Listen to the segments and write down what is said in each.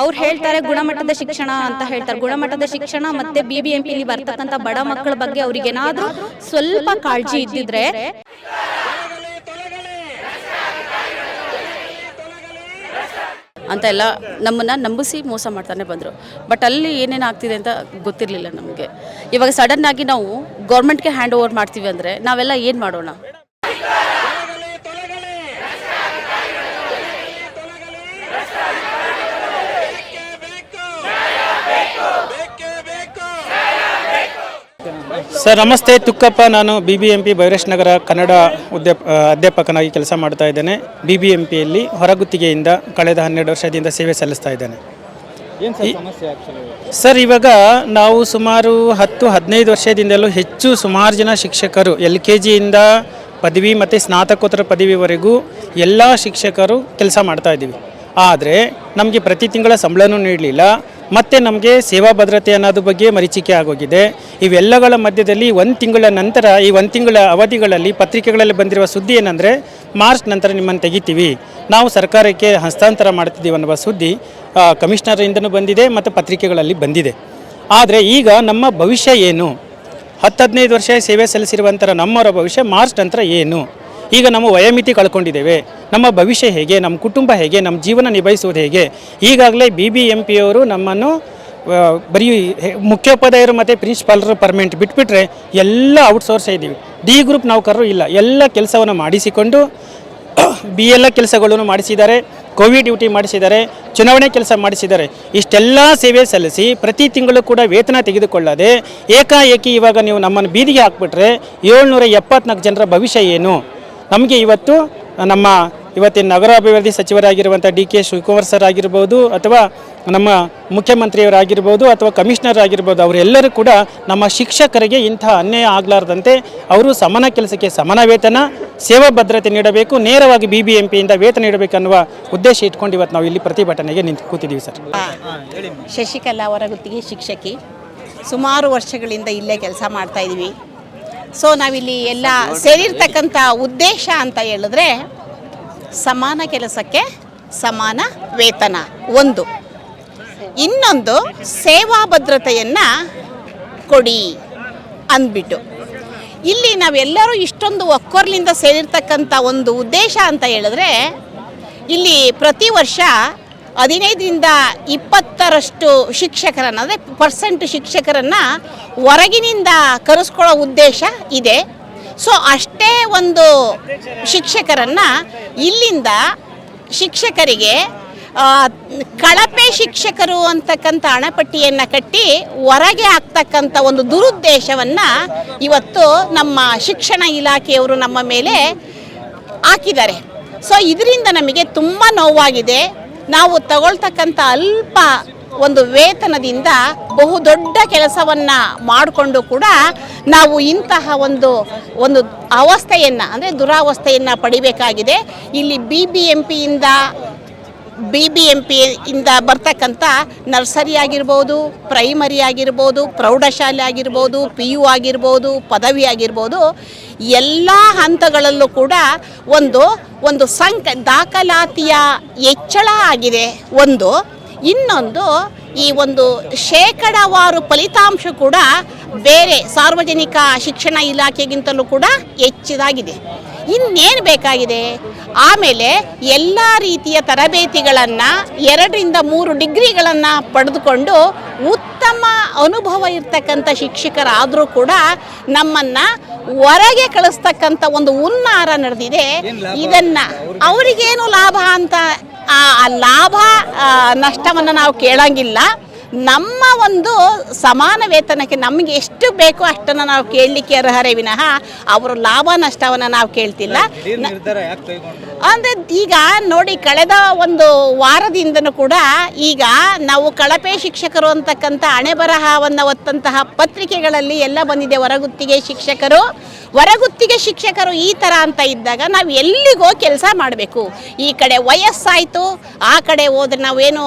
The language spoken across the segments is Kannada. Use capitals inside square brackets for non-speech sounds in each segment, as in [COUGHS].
ಅವ್ರು ಹೇಳ್ತಾರೆ ಗುಣಮಟ್ಟದ ಶಿಕ್ಷಣ ಅಂತ ಹೇಳ್ತಾರೆ. ಗುಣಮಟ್ಟದ ಶಿಕ್ಷಣ ಮತ್ತೆ ಬಿ ಬಿ ಎಂ ಪಿಲಿ ಬರ್ತಕ್ಕಂಥ ಬಡ ಮಕ್ಕಳ ಬಗ್ಗೆ ಅವ್ರಿಗೆ ಏನಾದ್ರೂ ಸ್ವಲ್ಪ ಕಾಳಜಿ ಇದ್ದಿದ್ರೆ ಅಂತ ಎಲ್ಲ ನಮ್ಮನ್ನು ನಂಬಿಸಿ ಮೋಸ ಮಾಡ್ತಾನೆ ಬಂದರು. ಬಟ್ ಅಲ್ಲಿ ಏನೇನು ಆಗ್ತಿದೆ ಅಂತ ಗೊತ್ತಿರಲಿಲ್ಲ ನಮಗೆ. ಇವಾಗ ಸಡನ್ನಾಗಿ ನಾವು ಗೌರ್ಮೆಂಟ್ಗೆ ಹ್ಯಾಂಡ್ ಓವರ್ ಮಾಡ್ತೀವಿ ಅಂದರೆ ನಾವೆಲ್ಲ ಏನು ಮಾಡೋಣ? ಸರ್ ನಮಸ್ತೆ. ತುಕ್ಕಪ್ಪ ನಾನು B B M P Byresh Nagar Kannada ಉದ್ಯ ಅಧ್ಯಾಪಕನಾಗಿ ಕೆಲಸ ಮಾಡ್ತಾ ಇದ್ದೇನೆ. ಬಿ ಬಿ ಎಂ ಪಿಯಲ್ಲಿ ಹೊರಗುತ್ತಿಗೆಯಿಂದ ಕಳೆದ ಹನ್ನೆರಡು ವರ್ಷದಿಂದ ಸೇವೆ ಸಲ್ಲಿಸ್ತಾ ಇದ್ದೇನೆ. ಸರ್ ಇವಾಗ ನಾವು ಸುಮಾರು ಹತ್ತು ಹದಿನೈದು ವರ್ಷದಿಂದಲೂ ಹೆಚ್ಚು ಸುಮಾರು ಜನ ಶಿಕ್ಷಕರು ಎಲ್ ಕೆ ಜಿಯಿಂದ ಪದವಿ ಮತ್ತು ಸ್ನಾತಕೋತ್ತರ ಪದವಿವರೆಗೂ ಎಲ್ಲ ಶಿಕ್ಷಕರು ಕೆಲಸ ಮಾಡ್ತಾ ಇದ್ದೀವಿ. ಆದರೆ ನಮಗೆ ಪ್ರತಿ ತಿಂಗಳ ಸಂಬಳನೂ ನೀಡಲಿಲ್ಲ. ಮತ್ತು ನಮಗೆ ಸೇವಾ ಭದ್ರತೆ ಅನ್ನೋದ್ರ ಬಗ್ಗೆ ಮರೀಚಿಕೆ ಆಗೋಗಿದೆ. ಇವೆಲ್ಲಗಳ ಮಧ್ಯದಲ್ಲಿ ಒಂದು ತಿಂಗಳ ನಂತರ ಈ ಒಂದು ತಿಂಗಳ ಅವಧಿಗಳಲ್ಲಿ ಪತ್ರಿಕೆಗಳಲ್ಲಿ ಬಂದಿರುವ ಸುದ್ದಿ ಏನಂದರೆ, ಮಾರ್ಚ್ ನಂತರ ನಿಮ್ಮನ್ನು ತೆಗಿತೀವಿ. ನಾವು ಸರ್ಕಾರಕ್ಕೆ ಹಸ್ತಾಂತರ ಮಾಡ್ತಿದ್ದೀವಿ ಅನ್ನುವ ಸುದ್ದಿ ಕಮಿಷನರಿಂದನೂ ಬಂದಿದೆ ಮತ್ತು ಪತ್ರಿಕೆಗಳಲ್ಲಿ ಬಂದಿದೆ. ಆದರೆ ಈಗ ನಮ್ಮ ಭವಿಷ್ಯ ಏನು? ಹತ್ತು ಹದಿನೈದು ವರ್ಷ ಸೇವೆ ಸಲ್ಲಿಸಿರುವಂಥ ನಮ್ಮವರ ಭವಿಷ್ಯ ಮಾರ್ಚ್ ನಂತರ ಏನು? ಈಗ ನಮ್ಮ ವಯೋಮಿತಿ ಕಳ್ಕೊಂಡಿದ್ದೇವೆ. ನಮ್ಮ ಭವಿಷ್ಯ ಹೇಗೆ, ನಮ್ಮ ಕುಟುಂಬ ಹೇಗೆ, ನಮ್ಮ ಜೀವನ ನಿಭಾಯಿಸುವುದು ಹೇಗೆ? ಈಗಾಗಲೇ ಬಿ ಬಿ ಎಂ ಪಿಯವರು ನಮ್ಮನ್ನು ಬರೀ ಮುಖ್ಯೋಪಾಧ್ಯಾಯರು ಮತ್ತು ಪ್ರಿನ್ಸಿಪಾಲರು ಪರ್ಮನೆಂಟ್ ಬಿಟ್ಬಿಟ್ರೆ ಎಲ್ಲ ಔಟ್ಸೋರ್ಸ್ ಇದ್ದೀವಿ ಡಿ ಗ್ರೂಪ್ ನೌಕರರು ಇಲ್ಲ. ಎಲ್ಲ ಕೆಲಸವನ್ನು ಮಾಡಿಸಿಕೊಂಡು [COUGHS] ಬಿ ಎಲ್ಲ ಕೆಲಸಗಳನ್ನು ಮಾಡಿಸಿದ್ದಾರೆ. ಕೋವಿಡ್ ಡ್ಯೂಟಿ ಮಾಡಿಸಿದ್ದಾರೆ. ಚುನಾವಣೆ ಕೆಲಸ ಮಾಡಿಸಿದ್ದಾರೆ. ಇಷ್ಟೆಲ್ಲ ಸೇವೆ ಸಲ್ಲಿಸಿ ಪ್ರತಿ ತಿಂಗಳು ಕೂಡ ವೇತನ ತೆಗೆದುಕೊಳ್ಳದೆ ಏಕಾಏಕಿ ಇವಾಗ ನೀವು ನಮ್ಮನ್ನು ಬೀದಿಗೆ ಹಾಕ್ಬಿಟ್ರೆ ಏಳ್ನೂರ ಎಪ್ಪತ್ನಾಲ್ಕು ಜನರ ಭವಿಷ್ಯ ಏನು? ನಮಗೆ ಇವತ್ತು ನಮ್ಮ ಇವತ್ತಿನ ನಗರಾಭಿವೃದ್ಧಿ ಸಚಿವರಾಗಿರುವಂಥ ಡಿ ಕೆ ಶಿವಕುಮಾರ್ ಸರ್ ಆಗಿರ್ಬೋದು ಅಥವಾ ನಮ್ಮ ಮುಖ್ಯಮಂತ್ರಿಯವರಾಗಿರ್ಬೋದು ಅಥವಾ ಕಮಿಷನರ್ ಆಗಿರ್ಬೋದು ಅವರೆಲ್ಲರೂ ಕೂಡ ನಮ್ಮ ಶಿಕ್ಷಕರಿಗೆ ಇಂಥ ಅನ್ಯಾಯ ಆಗಲಾರ್ದಂತೆ ಅವರು ಸಮಾನ ಕೆಲಸಕ್ಕೆ ಸಮಾನ ವೇತನ, ಸೇವಾ ಭದ್ರತೆ ನೀಡಬೇಕು, ನೇರವಾಗಿ ಬಿ ಬಿ ಎಂ ಪಿಯಿಂದ ವೇತನ ನೀಡಬೇಕನ್ನುವ ಉದ್ದೇಶ ಇಟ್ಕೊಂಡು ಇವತ್ತು ನಾವು ಇಲ್ಲಿ ಪ್ರತಿಭಟನೆಗೆ ನಿಂತು ಕೂತಿದ್ದೀವಿ ಸರ್. ಶಶಿಕಲಾ ಹೊರಗುತ್ತಿಗೆ ಶಿಕ್ಷಕಿ. ಸುಮಾರು ವರ್ಷಗಳಿಂದ ಇಲ್ಲೇ ಕೆಲಸ ಮಾಡ್ತಾ ಇದ್ದೀವಿ. ಸೊ ನಾವಿಲ್ಲಿ ಎಲ್ಲ ಸೇರಿರ್ತಕ್ಕಂಥ ಉದ್ದೇಶ ಅಂತ ಹೇಳಿದ್ರೆ ಸಮಾನ ಕೆಲಸಕ್ಕೆ ಸಮಾನ ವೇತನ, ಒಂದು. ಇನ್ನೊಂದು ಸೇವಾ ಭದ್ರತೆಯನ್ನು ಕೊಡಿ ಅಂದ್ಬಿಟ್ಟು. ಇಲ್ಲಿ ನಾವೆಲ್ಲರೂ ಇಷ್ಟೊಂದು ಒಕ್ಕೊರ್ಲಿಂದ ಸೇರಿರ್ತಕ್ಕಂಥ ಒಂದು ಉದ್ದೇಶ ಅಂತ ಹೇಳಿದ್ರೆ, ಇಲ್ಲಿ ಪ್ರತಿ ವರ್ಷ ಹದಿನೈದರಿಂದ ಇಪ್ಪತ್ತರಷ್ಟು ಶಿಕ್ಷಕರನ್ನು ಅಂದರೆ ಪರ್ಸೆಂಟ್ ಶಿಕ್ಷಕರನ್ನು ಹೊರಗಿನಿಂದ ಕರೆಸ್ಕೊಳ್ಳೋ ಉದ್ದೇಶ ಇದೆ. ಸೊ ಅಷ್ಟೇ ಒಂದು ಶಿಕ್ಷಕರನ್ನು ಇಲ್ಲಿಂದ ಶಿಕ್ಷಕರಿಗೆ ಕಳಪೆ ಶಿಕ್ಷಕರು ಅಂತಕ್ಕಂಥ ಹಣಪಟ್ಟಿಯನ್ನು ಕಟ್ಟಿ ಹೊರಗೆ ಹಾಕ್ತಕ್ಕಂಥ ಒಂದು ದುರುದ್ದೇಶವನ್ನು ಇವತ್ತು ನಮ್ಮ ಶಿಕ್ಷಣ ಇಲಾಖೆಯವರು ನಮ್ಮ ಮೇಲೆ ಹಾಕಿದ್ದಾರೆ. ಸೊ ಇದರಿಂದ ನಮಗೆ ತುಂಬ ನೋವಾಗಿದೆ. ನಾವು ತಗೊಳ್ತಕ್ಕಂಥ ಅಲ್ಪ ಒಂದು ವೇತನದಿಂದ ಬಹುದೊಡ್ಡ ಕೆಲಸವನ್ನು ಮಾಡಿಕೊಂಡು ಕೂಡ ನಾವು ಇಂತಹ ಒಂದು ಒಂದು ಅವಸ್ಥೆಯನ್ನು, ಅಂದರೆ ದುರಾವಸ್ಥೆಯನ್ನು ಪಡಿಬೇಕಾಗಿದೆ. ಇಲ್ಲಿ ಬಿ ಬಿ ಎಂ ಪಿಯಿಂದ ಬಿ ಬಿ ಎಂ ಪಿಯಿಂದ ಬರ್ತಕ್ಕಂಥ ನರ್ಸರಿ ಆಗಿರ್ಬೋದು ಪ್ರೈಮರಿ ಆಗಿರ್ಬೋದು, ಪ್ರೌಢಶಾಲೆ ಆಗಿರ್ಬೋದು ಪಿ ಯು ಆಗಿರ್ಬೋದು, ಪದವಿ ಆಗಿರ್ಬೋದು, ಎಲ್ಲ ಹಂತಗಳಲ್ಲೂ ಕೂಡ ಒಂದು ಒಂದು ಸಂಖ್ಯೆ ದಾಖಲಾತಿಯ ಹೆಚ್ಚಳ ಆಗಿದೆ. ಒಂದು, ಇನ್ನೊಂದು ಈ ಒಂದು ಶೇಕಡಾವಾರು ಫಲಿತಾಂಶ ಕೂಡ ಬೇರೆ ಸಾರ್ವಜನಿಕ ಶಿಕ್ಷಣ ಇಲಾಖೆಗಿಂತಲೂ ಕೂಡ ಹೆಚ್ಚಿದಾಗಿದೆ. ಇನ್ನೇನು ಬೇಕಾಗಿದೆ? ಆಮೇಲೆ ಎಲ್ಲ ರೀತಿಯ ತರಬೇತಿಗಳನ್ನು ಎರಡರಿಂದ ಮೂರು ಡಿಗ್ರಿಗಳನ್ನು ಪಡೆದುಕೊಂಡು ಉತ್ತಮ ಅನುಭವ ಇರ್ತಕ್ಕಂಥ ಶಿಕ್ಷಕರಾದರೂ ಕೂಡ ನಮ್ಮನ್ನು ಹೊರಗೆ ಕಳಿಸ್ತಕ್ಕಂಥ ಒಂದು ಹುನ್ನಾರ ನಡೆದಿದೆ. ಇದನ್ನು ಅವರಿಗೇನು ಲಾಭ ಅಂತ ಆ ಆ ಲಾಭ ನಷ್ಟವನ್ನು ನಾವು ಕೇಳಂಗಿಲ್ಲ. ನಮ್ಮ ಒಂದು ಸಮಾನ ವೇತನಕ್ಕೆ ನಮಗೆ ಎಷ್ಟು ಬೇಕೋ ಅಷ್ಟನ್ನು ನಾವು ಕೇಳಲಿಕ್ಕೆ ಅರ್ಹರೇ ವಿನಃ ಅವರು ಲಾಭ ನಷ್ಟವನ್ನು ನಾವು ಕೇಳ್ತಿಲ್ಲ. ಅಂದರೆ ಈಗ ನೋಡಿ ಕಳೆದ ಒಂದು ವಾರದಿಂದನೂ ಕೂಡ ಈಗ ನಾವು ಕಳಪೆ ಶಿಕ್ಷಕರು ಅಂತಕ್ಕಂಥ ಹಣೆ ಬರಹವನ್ನು ಒತ್ತಂತಹ ಪತ್ರಿಕೆಗಳಲ್ಲಿ ಎಲ್ಲ ಬಂದಿದೆ. ಹೊರಗುತ್ತಿಗೆ ಶಿಕ್ಷಕರು ಹೊರಗುತ್ತಿಗೆ ಶಿಕ್ಷಕರು ಈ ಥರ ಅಂತ ಇದ್ದಾಗ ನಾವು ಎಲ್ಲಿಗೋ ಕೆಲಸ ಮಾಡಬೇಕು. ಈ ಕಡೆ ವಯಸ್ಸಾಯಿತು ಆ ಕಡೆ ಹೋದ್ರೆ ನಾವೇನು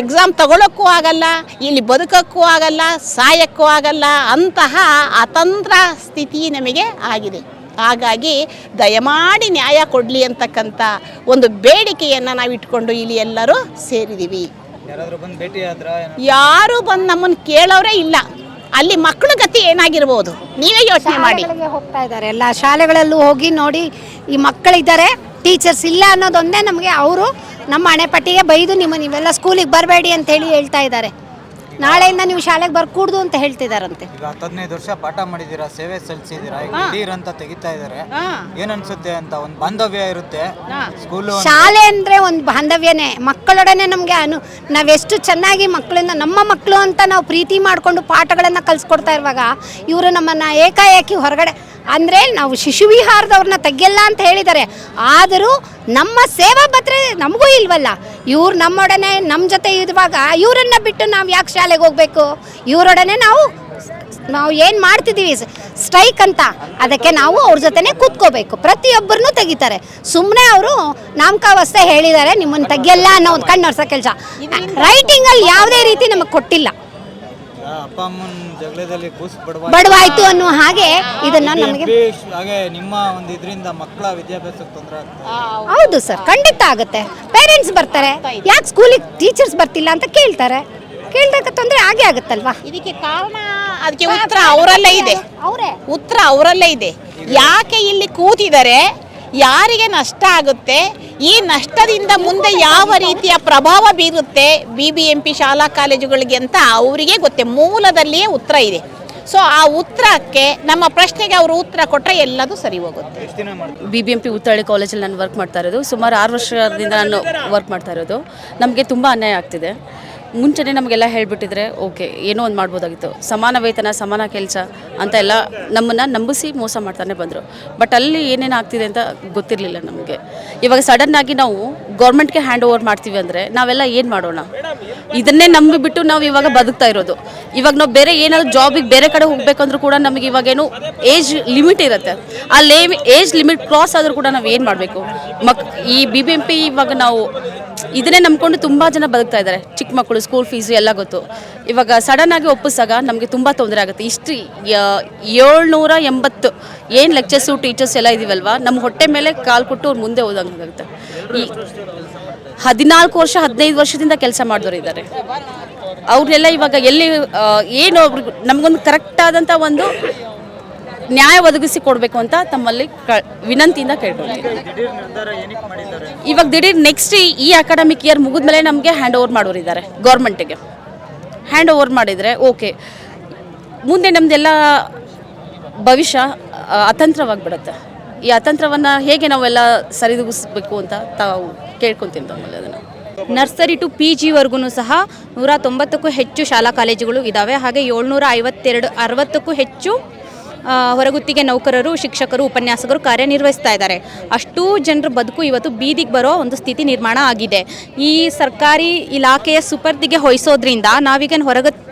ಎಕ್ಸಾಮ್ ತಗೊಳ್ಳೋಕ್ಕೂ ಆಗಲ್ಲ ಇಲ್ಲಿ ಬದುಕಕ್ಕೂ ಆಗಲ್ಲ ಸಾಯಕ್ಕೂ ಆಗಲ್ಲ ಅಂತಹ ಅತಂತ್ರ ಸ್ಥಿತಿ ನಮಗೆ ಆಗಿದೆ. ಹಾಗಾಗಿ ದಯಮಾಡಿ ನ್ಯಾಯ ಕೊಡಲಿ ಅಂತಕ್ಕಂಥ ಒಂದು ಬೇಡಿಕೆಯನ್ನು ನಾವು ಇಟ್ಕೊಂಡು ಇಲ್ಲಿ ಎಲ್ಲರೂ ಸೇರಿದ್ದೀವಿ ಯಾರಾದ್ರೂ ಬಂದು ಭೇಟಿ ಆದ್ರ ಯಾರು ಬಂದು ನಮ್ಮನ್ನು ಕೇಳೋರೇ ಇಲ್ಲ. ಅಲ್ಲಿ ಮಕ್ಕಳ ಗತಿ ಏನಾಗಿರ್ಬೋದು? ನೀವೇ ಯೋಚನೆ ಮಾಡಿ. ಹೋಗ್ತಾ ಇದ್ದಾರೆ. ಎಲ್ಲ ಶಾಲೆಗಳಲ್ಲೂ ಹೋಗಿ ನೋಡಿ ಈ ಮಕ್ಕಳಿದ್ದಾರೆ. ಟೀಚರ್ಸ್ ಇಲ್ಲ ಅನ್ನೋದೊಂದೇ ನಮಗೆ ಅವರು ನಮ್ಮ ಹಣೆಪಟ್ಟಿಗೆ ಬೈದು ನಿಮ್ಮ ನೀವೆಲ್ಲ ಸ್ಕೂಲಿಗೆ ಬರಬೇಡಿ ಅಂತ ಹೇಳಿ ಹೇಳ್ತಾ ಇದ್ದಾರೆ. ನಾಳೆಯಿಂದ ನೀವು ಶಾಲೆಗೆ ಬರ್ಕೂಡ್ದು ಅಂತ ಹೇಳ್ತಿದಾರಂತೆ. ಈಗ ಹತ್ತು ಹದಿನೈದು ವರ್ಷ ಪಾಠ ಮಾಡಿದ್ದೀರಾ ಸೇವೆ ಸಲ್ಲಿಸಿದ್ದೀರಾ ಈಗ ಅಂತ ತೆಗಿತಾ ಇದ್ದಾರೆ. ಏನ್ ಅನ್ಸುತ್ತೆ ಅಂತ ಒಂದು ಬಾಂಧವ್ಯ ಇರುತ್ತೆ ಸ್ಕೂಲು ಶಾಲೆ ಅಂದ್ರೆ ಒಂದು ಬಾಂಧವ್ಯನೇ ಮಕ್ಕಳೊಡನೆ ನಮಗೆ ಅನು ನಾವೆಷ್ಟು ಚೆನ್ನಾಗಿ ಮಕ್ಕಳಿಂದ ನಮ್ಮ ಮಕ್ಕಳು ಅಂತ ನಾವು ಪ್ರೀತಿ ಮಾಡಿಕೊಂಡು ಪಾಠಗಳನ್ನು ಕಲಿಸ್ಕೊಡ್ತಾ ಇರುವಾಗ ಇವರು ನಮ್ಮನ್ನ ಏಕಾಏಕಿ ಹೊರಗಡೆ ಅಂದರೆ ನಾವು ಶಿಶುವಿಹಾರದವ್ರನ್ನ ತೆಗೆಯಲ್ಲ ಅಂತ ಹೇಳಿದ್ದಾರೆ. ಆದರೂ ನಮ್ಮ ಸೇವಾ ಭದ್ರೆ ನಮಗೂ ಇಲ್ವಲ್ಲ ಇವ್ರು ನಮ್ಮೊಡನೆ ನಮ್ಮ ಜೊತೆ ಇರುವಾಗ ಇವರನ್ನ ಬಿಟ್ಟು ನಾವು ಯಾಕೆ ಶಾಲೆಗೆ ಹೋಗಬೇಕು? ಇವರೊಡನೆ ನಾವು ನಾವು ಏನು ಮಾಡ್ತಿದ್ದೀವಿ ಸ್ಟ್ರೈಕ್ ಅಂತ. ಅದಕ್ಕೆ ನಾವು ಅವ್ರ ಜೊತೆನೇ ಕೂತ್ಕೋಬೇಕು. ಪ್ರತಿಯೊಬ್ಬರನ್ನೂ ತೆಗಿತಾರೆ. ಸುಮ್ಮನೆ ಅವರು ನಾಮಕಾವಸ್ಥೆ ಹೇಳಿದ್ದಾರೆ ನಿಮ್ಮನ್ನು ತೆಗಿಯಲ್ಲ ಅನ್ನೋ ಒಂದು ಕಣ್ಣು ಕೆಲಸ. ರೈಟಿಂಗಲ್ಲಿ ಯಾವುದೇ ರೀತಿ ನಮಗೆ ಕೊಟ್ಟಿಲ್ಲ. ಅಪ್ಪ ಅಮ್ಮನ ಜಗಳದಲ್ಲಿ ಕೂಸ್ ಬಡವ ಬಡವಾಯ್ತು ಅನ್ನೋ ಹಾಗೆ ಇದನ್ನ ನಮಗೆ ಹಾಗೆ ನಿಮ್ಮ ಒಂದು ಇದರಿಂದ ಮಕ್ಕಳ ವಿದ್ಯಾಭ್ಯಾಸಕ್ಕೆ ತೊಂದರೆ ಆಗ್ತದೆ ಹೌದು ಸರ್ ಖಂಡಿತ ಆಗುತ್ತೆ. ಪೇರೆಂಟ್ಸ್ ಬರ್ತಾರೆ. ಯಾಕೆ ಸ್ಕೂಲಿಗೆ ಟೀಚರ್ಸ್ ಬರ್ತಿಲ್ಲ ಅಂತ ಕೇಳ್ತಾರೆ. ಕೇಳಿದಾಗ ತೊಂದರೆ ಆಗೇ ಆಗುತ್ತಲ್ವಾ? ಇದಕ್ಕೆ ಕಾರಣ ಅದಕ್ಕೆ ಉತ್ತರ ಅವರಲ್ಲೇ ಇದೆ. ಅವರೇ. ಉತ್ತರ ಅವರಲ್ಲೇ ಇದೆ. ಯಾಕೆ ಇಲ್ಲಿ ಕೂತಿದ್ದಾರೆ? ಯಾರಿಗೆ ನಷ್ಟ ಆಗುತ್ತೆ ಈ ನಷ್ಟದಿಂದ ಮುಂದೆ ಯಾವ ರೀತಿಯ ಪ್ರಭಾವ ಬೀರುತ್ತೆ ಬಿ ಬಿ ಎಂ ಪಿ ಶಾಲಾ ಕಾಲೇಜುಗಳಿಗೆ ಅಂತ ಅವರಿಗೆ ಗೊತ್ತೆ ಮೂಲದಲ್ಲಿಯೇ ಉತ್ತರ ಇದೆ. ಸೊ ಆ ಉತ್ತರಕ್ಕೆ ನಮ್ಮ ಪ್ರಶ್ನೆಗೆ ಅವರು ಉತ್ತರ ಕೊಟ್ಟರೆ ಎಲ್ಲದೂ ಸರಿ ಹೋಗುತ್ತೆ. B B M P Uttahalli ಕಾಲೇಜಲ್ಲಿ ನಾನು ವರ್ಕ್ ಮಾಡ್ತಾ ಇರೋದು. ಸುಮಾರು ಆರು ವರ್ಷದಿಂದ ನಾನು ವರ್ಕ್ ಮಾಡ್ತಾ ಇರೋದು. ನಮಗೆ ತುಂಬ ಅನ್ಯಾಯ ಆಗ್ತಿದೆ. ಮುಂಚೆನೇ ನಮಗೆಲ್ಲ ಹೇಳಿಬಿಟ್ಟಿದ್ರೆ, ಓಕೆ, ಏನೋ ಒಂದು ಮಾಡ್ಬೋದಾಗಿತ್ತು. ಸಮಾನ ವೇತನ, ಸಮಾನ ಕೆಲಸ ಅಂತ ಎಲ್ಲ ನಮ್ಮನ್ನು ನಂಬಿಸಿ ಮೋಸ ಮಾಡ್ತಾನೆ ಬಂದರು. ಬಟ್ ಅಲ್ಲಿ ಏನೇನು ಆಗ್ತಿದೆ ಅಂತ ಗೊತ್ತಿರಲಿಲ್ಲ ನಮಗೆ. ಇವಾಗ ಸಡನ್ನಾಗಿ ನಾವು ಗೌರ್ಮೆಂಟ್ಗೆ ಹ್ಯಾಂಡ್ ಓವರ್ ಮಾಡ್ತೀವಿ ಅಂದರೆ ನಾವೆಲ್ಲ ಏನು ಮಾಡೋಣ? ಇದನ್ನೇ ನಂಬಿಬಿಟ್ಟು ನಾವು ಇವಾಗ ಬದುಕ್ತಾ ಇರೋದು. ಇವಾಗ ನಾವು ಬೇರೆ ಏನಾದರೂ ಜಾಬಿಗೆ ಬೇರೆ ಕಡೆ ಹೋಗಬೇಕಂದ್ರೂ ಕೂಡ ನಮಗೆ ಇವಾಗೇನು ಏಜ್ ಲಿಮಿಟ್ ಇರುತ್ತೆ. ಆ ಲೇ ಏಜ್ ಲಿಮಿಟ್ ಕ್ರಾಸ್ ಆದರೂ ಕೂಡ ನಾವು ಏನು ಮಾಡಬೇಕು? ಮಕ್, ಈ ಬಿ ಬಿ ಎಂ ಪಿ ಇವಾಗ ನಾವು ಇದನ್ನೇ ನಂಬ್ಕೊಂಡು ತುಂಬ ಜನ ಬದುಕ್ತಾ ಇದ್ದಾರೆ. ಚಿಕ್ಕ ಮಕ್ಕಳು ಸ್ಕೂಲ್ ಫೀಸು ಎಲ್ಲ ಗೊತ್ತು. ಇವಾಗ ಸಡನ್ ಆಗಿ ಒಪ್ಪಿಸಾಗ ನಮಗೆ ತುಂಬ ತೊಂದರೆ ಆಗುತ್ತೆ. ಇಷ್ಟು ಏಳ್ನೂರ ಎಂಬತ್ತು ಏನು ಲೆಕ್ಚರ್ಸು ಟೀಚರ್ಸ್ ಎಲ್ಲ ಇದೀವಲ್ವಾ? ನಮ್ಮ ಹೊಟ್ಟೆ ಮೇಲೆ ಕಾಲು ಕೊಟ್ಟು ಅವ್ರು ಮುಂದೆ ಹೋದಂಗಾಗುತ್ತೆ ಈ ಹದಿನಾಲ್ಕು ವರ್ಷ, ಹದಿನೈದು ವರ್ಷದಿಂದ ಕೆಲಸ ಮಾಡಿದವರು ಇದ್ದಾರೆ ಅವರೆಲ್ಲ ಇವಾಗ ಎಲ್ಲಿ ಏನು ಅವ್ರಿಗೆ, ನಮಗೊಂದು ಕರೆಕ್ಟಾದಂಥ ಒಂದು ನ್ಯಾಯ ಒದಗಿಸಿ ಕೊಡಬೇಕು ಅಂತ ತಮ್ಮಲ್ಲಿ ಕ ವಿನಂತಿಯಿಂದ ಕೇಳ್ಕೊಳ್ತೀನಿ ಇವಾಗ ದಿಢೀರ್ ನೆಕ್ಸ್ಟ್ ಈ ಅಕಾಡೆಮಿಕ್ ಇಯರ್ ಮುಗಿದ ಮೇಲೆ ನಮಗೆ ಹ್ಯಾಂಡ್ ಓವರ್ ಮಾಡೋರಿದ್ದಾರೆ ಗೌರ್ಮೆಂಟಿಗೆ ಹ್ಯಾಂಡ್ ಓವರ್ ಮಾಡಿದರೆ ಓಕೆ ಮುಂದೆ ನಮ್ಮದೆಲ್ಲ ಭವಿಷ್ಯ ಅತಂತ್ರವಾಗಿಬಿಡುತ್ತೆ. ಈ ಅತಂತ್ರವನ್ನು ಹೇಗೆ ನಾವೆಲ್ಲ ಸರಿದೂಗಿಸ್ಬೇಕು ಅಂತ ತಾವು ಕೇಳ್ಕೊತೀನಿ ತಮ್ಮಲ್ಲಿ ಅದನ್ನು. ನರ್ಸರಿ ಟು ಪಿ ಜಿವರೆಗೂ ಸಹ ನೂರ ತೊಂಬತ್ತಕ್ಕೂ ಹೆಚ್ಚು ಶಾಲಾ ಕಾಲೇಜುಗಳು ಇದ್ದಾವೆ ಹಾಗೆ ಏಳ್ನೂರ ಐವತ್ತೆರಡು ಅರವತ್ತಕ್ಕೂ ಹೆಚ್ಚು ಹೊರಗುತ್ತಿಗೆ ನೌಕರರು, ಶಿಕ್ಷಕರು, ಉಪನ್ಯಾಸಕರು ಕಾರ್ಯನಿರ್ವಹಿಸ್ತಾ ಇದ್ದಾರೆ. ಅಷ್ಟೂ ಜನರ ಬದುಕು ಇವತ್ತು ಬೀದಿಗೆ ಬರೋ ಒಂದು ಸ್ಥಿತಿ ನಿರ್ಮಾಣ ಆಗಿದೆ. ಈ ಸರ್ಕಾರಿ ಇಲಾಖೆಯ ಸುಪರ್ದಿಗೆ ಹೊಯ್ಸೋದ್ರಿಂದ ನಾವೀಗ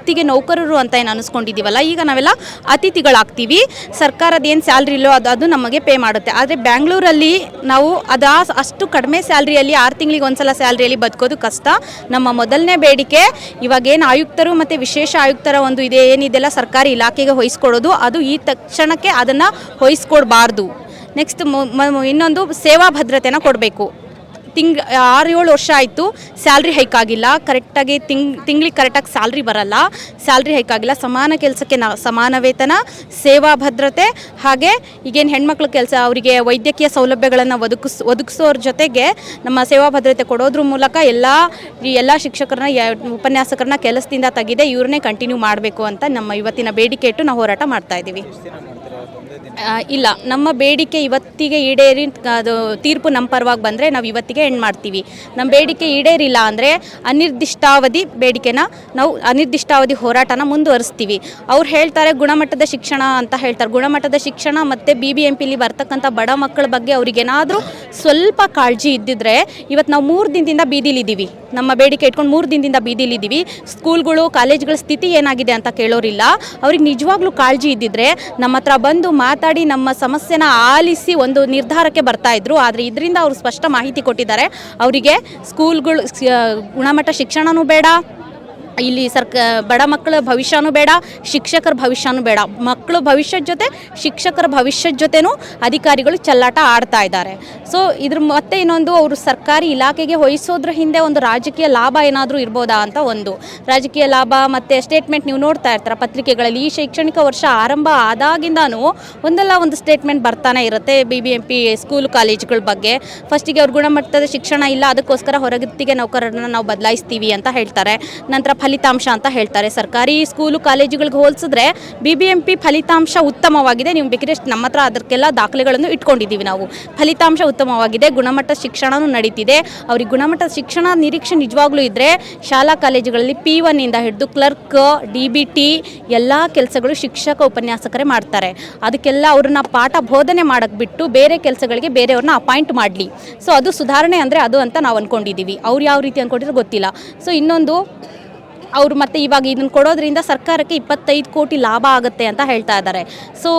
ಹೊರಗುತ್ತಿಗೆ ನೌಕರರು ಅಂತ ಏನು ಅನಿಸ್ಕೊಂಡಿದ್ದೀವಲ್ಲ ಈಗ ನಾವೆಲ್ಲ ಅತಿಥಿಗಳಾಗ್ತೀವಿ. ಸರ್ಕಾರದ ಏನು ಸ್ಯಾಲ್ರಿ ಇಲ್ಲೋ ಅದು ಅದು ನಮಗೆ ಪೇ ಮಾಡುತ್ತೆ. ಆದರೆ ಬ್ಯಾಂಗ್ಳೂರಲ್ಲಿ ನಾವು ಅದಾ ಅಷ್ಟು ಕಡಿಮೆ ಸ್ಯಾಲ್ರಿಯಲ್ಲಿ ಆರು ತಿಂಗಳಿಗೆ ಒಂದ್ಸಲ ಸ್ಯಾಲ್ರಿಯಲ್ಲಿ ಬದುಕೋದು ಕಷ್ಟ. ನಮ್ಮ ಮೊದಲನೇ ಬೇಡಿಕೆ ಇವಾಗೇನು ಆಯುಕ್ತರು ಮತ್ತು ವಿಶೇಷ ಆಯುಕ್ತರ ಒಂದು ಇದೆ ಏನಿದೆಲ್ಲ ಸರ್ಕಾರಿ ಇಲಾಖೆಗೆ ವಹಿಸ್ಕೊಡೋದು, ಅದು ಈ ತಕ್ಷಣಕ್ಕೆ ಅದನ್ನು ವಹಿಸ್ಕೊಡ್ಬಾರ್ದು. ನೆಕ್ಸ್ಟ್ ಇನ್ನೊಂದು ಸೇವಾ ಭದ್ರತೆನ ಕೊಡಬೇಕು. ತಿಂಗ್ ಆರು ಏಳು ವರ್ಷ ಆಯಿತು, ಸ್ಯಾಲ್ರಿ ಹೈಕ್ ಆಗಿಲ್ಲ. ಕರೆಕ್ಟಾಗಿ ತಿಂಗ್, ತಿಂಗ್ಳಿಗೆ ಕರೆಕ್ಟಾಗಿ ಸ್ಯಾಲ್ರಿ ಬರಲ್ಲ. ಸ್ಯಾಲ್ರಿ ಹೈಕ್ ಆಗಿಲ್ಲ. ಸಮಾನ ಕೆಲಸಕ್ಕೆ ನಾ, ಸಮಾನ ವೇತನ, ಸೇವಾ ಭದ್ರತೆ, ಹಾಗೆ ಈಗೇನು ಹೆಣ್ಮಕ್ಳ ಕೆಲಸ, ಅವರಿಗೆ ವೈದ್ಯಕೀಯ ಸೌಲಭ್ಯಗಳನ್ನು ಒದಗಿಸ್, ಒದಗಿಸೋರ ಜೊತೆಗೆ ನಮ್ಮ ಸೇವಾ ಭದ್ರತೆ ಕೊಡೋದ್ರ ಮೂಲಕ ಎಲ್ಲ ಎಲ್ಲ ಶಿಕ್ಷಕರನ್ನ ಉಪನ್ಯಾಸಕರನ್ನ ಕೆಲಸದಿಂದ ತೆಗೆದೇ ಇವ್ರನ್ನೇ ಕಂಟಿನ್ಯೂ ಮಾಡಬೇಕು ಅಂತ ನಮ್ಮ ಇವತ್ತಿನ ಬೇಡಿಕೆ ಇಟ್ಟು ನಾವು ಹೋರಾಟ ಮಾಡ್ತಾ ಇದ್ದೀವಿ. ಇಲ್ಲ. ನಮ್ಮ ಬೇಡಿಕೆ ಇವತ್ತಿಗೆ ಈಡೇರಿ, ಅದು ತೀರ್ಪು ನಮ್ಮ ಪರವಾಗಿ ಬಂದರೆ ನಾವು ಇವತ್ತಿಗೆ ಎಂಡ್ ಮಾಡ್ತೀವಿ. ನಮ್ಮ ಬೇಡಿಕೆ ಈಡೇರಿಲ್ಲ ಅಂದರೆ ಅನಿರ್ದಿಷ್ಟಾವಧಿ ಬೇಡಿಕೆನ ನಾವು, ಅನಿರ್ದಿಷ್ಟಾವಧಿ ಹೋರಾಟನ ಮುಂದುವರಿಸ್ತೀವಿ. ಅವ್ರು ಹೇಳ್ತಾರೆ ಗುಣಮಟ್ಟದ ಶಿಕ್ಷಣ ಅಂತ ಹೇಳ್ತಾರೆ. ಗುಣಮಟ್ಟದ ಶಿಕ್ಷಣ ಮತ್ತು ಬಿ ಬಿ ಎಂ ಪಿಲಿ ಬರ್ತಕ್ಕಂಥ ಬಡ ಮಕ್ಕಳ ಬಗ್ಗೆ ಅವ್ರಿಗೇನಾದರೂ ಸ್ವಲ್ಪ ಕಾಳಜಿ ಇದ್ದಿದ್ರೆ ಇವತ್ತು ನಾವು ಮೂರು ದಿನದಿಂದ ಬೀದಿಲಿದ್ದೀವಿ. ನಮ್ಮ ಬೇಡಿಕೆ ಇಟ್ಕೊಂಡು ಮೂರು ದಿನದಿಂದ ಬೀದಿಲಿದ್ದೀವಿ. ಸ್ಕೂಲ್ಗಳು, ಕಾಲೇಜ್ಗಳ ಸ್ಥಿತಿ ಏನಾಗಿದೆ ಅಂತ ಕೇಳೋರಿಲ್ಲ. ಅವ್ರಿಗೆ ನಿಜವಾಗ್ಲೂ ಕಾಳಜಿ ಇದ್ದಿದ್ರೆ ನಮ್ಮ ಹತ್ರ ಬಂದು ಮಾತಾಡಿ ನಮ್ಮ ಸಮಸ್ಯೆನ ಆಲಿಸಿ ಒಂದು ನಿರ್ಧಾರಕ್ಕೆ ಬರ್ತಾ ಇದ್ರು. ಆದರೆ ಇದರಿಂದ ಅವರು ಸ್ಪಷ್ಟ ಮಾಹಿತಿ ಕೊಟ್ಟಿದ್ದಾರೆ. ಅವರಿಗೆ ಸ್ಕೂಲ್ಗಳು ಗುಣಮಟ್ಟ ಶಿಕ್ಷಣನೂ ಬೇಡ ಇಲ್ಲಿ ಸರ್ಕ, ಬಡ ಮಕ್ಕಳ ಭವಿಷ್ಯನೂ ಬೇಡ, ಶಿಕ್ಷಕರ ಭವಿಷ್ಯನೂ ಬೇಡ. ಮಕ್ಕಳ ಭವಿಷ್ಯದ ಜೊತೆ, ಶಿಕ್ಷಕರ ಭವಿಷ್ಯದ ಜೊತೆನೂ ಅಧಿಕಾರಿಗಳು ಚೆಲ್ಲಾಟ ಆಡ್ತಾ ಇದ್ದಾರೆ. ಸೊ ಇದ್ರ ಮತ್ತೆ ಇನ್ನೊಂದು, ಅವರು ಸರ್ಕಾರಿ ಇಲಾಖೆಗೆ ವಹಿಸೋದ್ರ ಹಿಂದೆ ಒಂದು ರಾಜಕೀಯ ಲಾಭ ಏನಾದರೂ ಇರ್ಬೋದಾ ಅಂತ ಒಂದು. ರಾಜಕೀಯ ಲಾಭ ಮತ್ತು ಸ್ಟೇಟ್ಮೆಂಟ್ ನೀವು ನೋಡ್ತಾ ಇರ್ತಾರೆ ಪತ್ರಿಕೆಗಳಲ್ಲಿ, ಈ ಶೈಕ್ಷಣಿಕ ವರ್ಷ ಆರಂಭ ಆದಾಗಿಂದನೂ ಒಂದಲ್ಲ ಒಂದು ಸ್ಟೇಟ್ಮೆಂಟ್ ಬರ್ತಾನೆ ಇರುತ್ತೆ B B M P school ಕಾಲೇಜ್ಗಳ ಬಗ್ಗೆ. ಫಸ್ಟಿಗೆ ಅವ್ರ ಗುಣಮಟ್ಟದ ಶಿಕ್ಷಣ ಇಲ್ಲ, ಅದಕ್ಕೋಸ್ಕರ ಹೊರಗುತ್ತಿಗೆ ನೌಕರರನ್ನ ನಾವು ಬದಲಾಯಿಸ್ತೀವಿ ಅಂತ ಹೇಳ್ತಾರೆ. ನಂತರ ಫಲಿತಾಂಶ ಅಂತ ಹೇಳ್ತಾರೆ. ಸರ್ಕಾರಿ ಸ್ಕೂಲು ಕಾಲೇಜುಗಳಿಗೆ ಹೋಲಿಸಿದ್ರೆ ಬಿ ಬಿ ಎಂ ಪಿ ಫಲಿತಾಂಶ ಉತ್ತಮವಾಗಿದೆ. ನೀವು ಬೇಕಿದ್ರೆ ನಮ್ಮ ಹತ್ರ ಅದಕ್ಕೆಲ್ಲ ದಾಖಲೆಗಳನ್ನು ಇಟ್ಕೊಂಡಿದ್ದೀವಿ ನಾವು. ಫಲಿತಾಂಶ ಉತ್ತಮವಾಗಿದೆ, ಗುಣಮಟ್ಟ ಶಿಕ್ಷಣವೂ ನಡೀತಿದೆ. ಅವ್ರಿಗೆ ಗುಣಮಟ್ಟ ಶಿಕ್ಷಣ ನಿರೀಕ್ಷೆ ನಿಜವಾಗ್ಲೂ ಇದ್ದರೆ ಶಾಲಾ ಕಾಲೇಜುಗಳಲ್ಲಿ ಪಿ ಒನ್ನಿಂದ ಹಿಡಿದು ಕ್ಲರ್ಕ್ ಡಿ ಬಿ ಟಿ ಎಲ್ಲ ಕೆಲಸಗಳು ಶಿಕ್ಷಕ, ಉಪನ್ಯಾಸಕರೇ ಮಾಡ್ತಾರೆ. ಅದಕ್ಕೆಲ್ಲ ಅವ್ರನ್ನ ಪಾಠ ಬೋಧನೆ ಮಾಡಕ್ಕೆ ಬಿಟ್ಟು ಬೇರೆ ಕೆಲಸಗಳಿಗೆ ಬೇರೆಯವ್ರನ್ನ ಅಪಾಯಿಂಟ್ ಮಾಡಲಿ. ಸೊ ಅದು ಸುಧಾರಣೆ ಅಂದರೆ ಅದು ಅಂತ ನಾವು ಅಂದ್ಕೊಂಡಿದ್ದೀವಿ ಅವ್ರು ಯಾವ ರೀತಿ ಅಂದ್ಕೊಂಡಿದ್ರೆ ಗೊತ್ತಿಲ್ಲ. ಸೊ ಇನ್ನೊಂದು ಅವರು ಮತ್ತೆ ಇವಾಗ ಇದನ್ನು ಕೊಡೋದ್ರಿಂದ ಸರ್ಕಾರಕ್ಕೆ ಇಪ್ಪತ್ತೈದು ಕೋಟಿ ಲಾಭ ಆಗುತ್ತೆ ಅಂತ ಹೇಳ್ತಾ ಇದ್ದಾರೆ. ಸೊ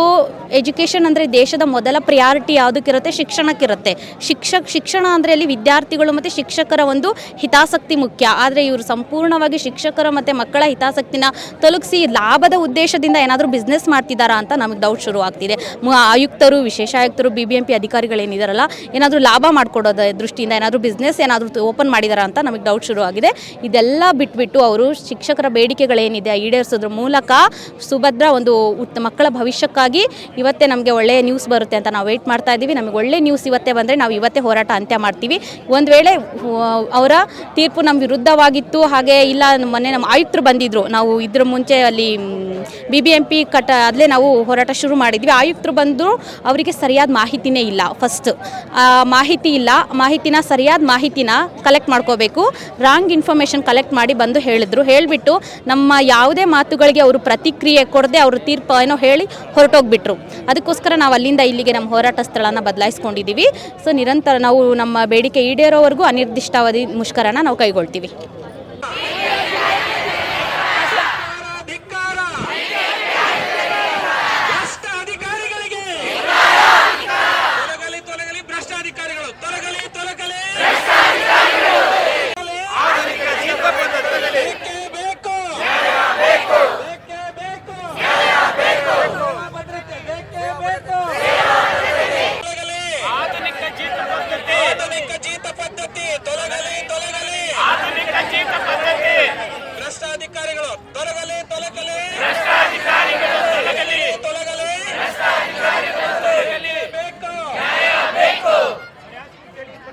ಎಜುಕೇಷನ್ ಅಂದರೆ ದೇಶದ ಮೊದಲ ಪ್ರಿಯಾರಿಟಿ ಯಾವುದಕ್ಕಿರುತ್ತೆ? ಶಿಕ್ಷಣಕ್ಕಿರುತ್ತೆ. ಶಿಕ್ಷಕ, ಶಿಕ್ಷಣ ಅಂದರೆ ಅಲ್ಲಿ ವಿದ್ಯಾರ್ಥಿಗಳು ಮತ್ತು ಶಿಕ್ಷಕರ ಒಂದು ಹಿತಾಸಕ್ತಿ ಮುಖ್ಯ. ಆದರೆ ಇವರು ಸಂಪೂರ್ಣವಾಗಿ ಶಿಕ್ಷಕರ ಮತ್ತು ಮಕ್ಕಳ ಹಿತಾಸಕ್ತಿನ ತೊಲಗಿಸಿ ಲಾಭದ ಉದ್ದೇಶದಿಂದ ಏನಾದರೂ ಬಿಸ್ನೆಸ್ ಮಾಡ್ತಿದ್ದಾರಾ ಅಂತ ನಮಗೆ ಡೌಟ್ ಶುರು ಆಗ್ತಿದೆ. ಆಯುಕ್ತರು, ವಿಶೇಷ ಆಯುಕ್ತರು ಬಿ ಬಿ ಎಂ ಪಿ ಅಧಿಕಾರಿಗಳೇನಿದಾರಲ್ಲ, ಏನಾದರೂ ಲಾಭ ಮಾಡಿಕೊಡೋದ ದೃಷ್ಟಿಯಿಂದ ಏನಾದರೂ ಬಿಸ್ನೆಸ್ ಏನಾದರೂ ಓಪನ್ ಮಾಡಿದಾರಾ ಅಂತ ನಮಗೆ ಡೌಟ್ ಶುರು ಆಗಿದೆ. ಇದೆಲ್ಲ ಬಿಟ್ಬಿಟ್ಟು ಅವರು ಶಿಕ್ಷಕರ ಬೇಡಿಕೆಗಳೇನಿದೆ ಈಡೇರಿಸೋದ್ರ ಮೂಲಕ ಸುಭದ್ರ ಒಂದು ಉತ್, ಮಕ್ಕಳ ಭವಿಷ್ಯಕ್ಕಾಗಿ ಇವತ್ತೇ ನಮಗೆ ಒಳ್ಳೆಯ ನ್ಯೂಸ್ ಬರುತ್ತೆ ಅಂತ ನಾವು ವೆಯ್ಟ್ ಮಾಡ್ತಾ ಇದ್ದೀವಿ. ನಮಗೆ ಒಳ್ಳೆ ನ್ಯೂಸ್ ಇವತ್ತೇ ಬಂದರೆ ನಾವು ಇವತ್ತೇ ಹೋರಾಟ ಅಂತ್ಯ ಮಾಡ್ತೀವಿ. ಒಂದು ವೇಳೆ ಅವರ ತೀರ್ಪು ನಮ್ಮ ವಿರುದ್ಧವಾಗಿತ್ತು, ಹಾಗೆ ಇಲ್ಲ, ಮೊನ್ನೆ ನಮ್ಮ ಆಯುಕ್ತರು ಬಂದಿದ್ದರು ನಾವು ಇದ್ರ ಮುಂಚೆ ಅಲ್ಲಿ ಬಿ ಬಿ ಎಂ ಪಿ ಕಟ್ಟ ಅಲ್ಲೇ ನಾವು ಹೋರಾಟ ಶುರು ಮಾಡಿದ್ವಿ. ಆಯುಕ್ತರು ಬಂದು ಅವರಿಗೆ ಸರಿಯಾದ ಮಾಹಿತಿನೇ ಇಲ್ಲ ಫಸ್ಟ್ ಮಾಹಿತಿ ಇಲ್ಲ. ಮಾಹಿತಿನ ಸರಿಯಾದ ಮಾಹಿತಿನ ಕಲೆಕ್ಟ್ ಮಾಡ್ಕೋಬೇಕು. ರಾಂಗ್ ಇನ್ಫಾರ್ಮೇಷನ್ ಕಲೆಕ್ಟ್ ಮಾಡಿ ಬಂದು ಹೇಳಿದ್ರು. ಹೇಳಿಬಿಟ್ಟು ನಮ್ಮ ಯಾವುದೇ ಮಾತುಗಳಿಗೆ ಅವರು ಪ್ರತಿಕ್ರಿಯೆ ಕೊಡದೆ ಅವರು ತೀರ್ಪು ಏನೋ ಹೇಳಿ ಹೊರಟೋಗ್ಬಿಟ್ರು. ಅದಕ್ಕೋಸ್ಕರ ನಾವು ಅಲ್ಲಿಂದ ಇಲ್ಲಿಗೆ ನಮ್ಮ ಹೋರಾಟ ಸ್ಥಳನ ಬದಲಾಯಿಸ್ಕೊಂಡಿದ್ದೀವಿ. ಸೊ ನಿರಂತರ ನಾವು ನಮ್ಮ ಬೇಡಿಕೆ ಈಡೇರೋವರೆಗೂ ಅನಿರ್ದಿಷ್ಟಾವಧಿ ಮುಷ್ಕರನ ನಾವು ಕೈಗೊಳ್ತೀವಿ.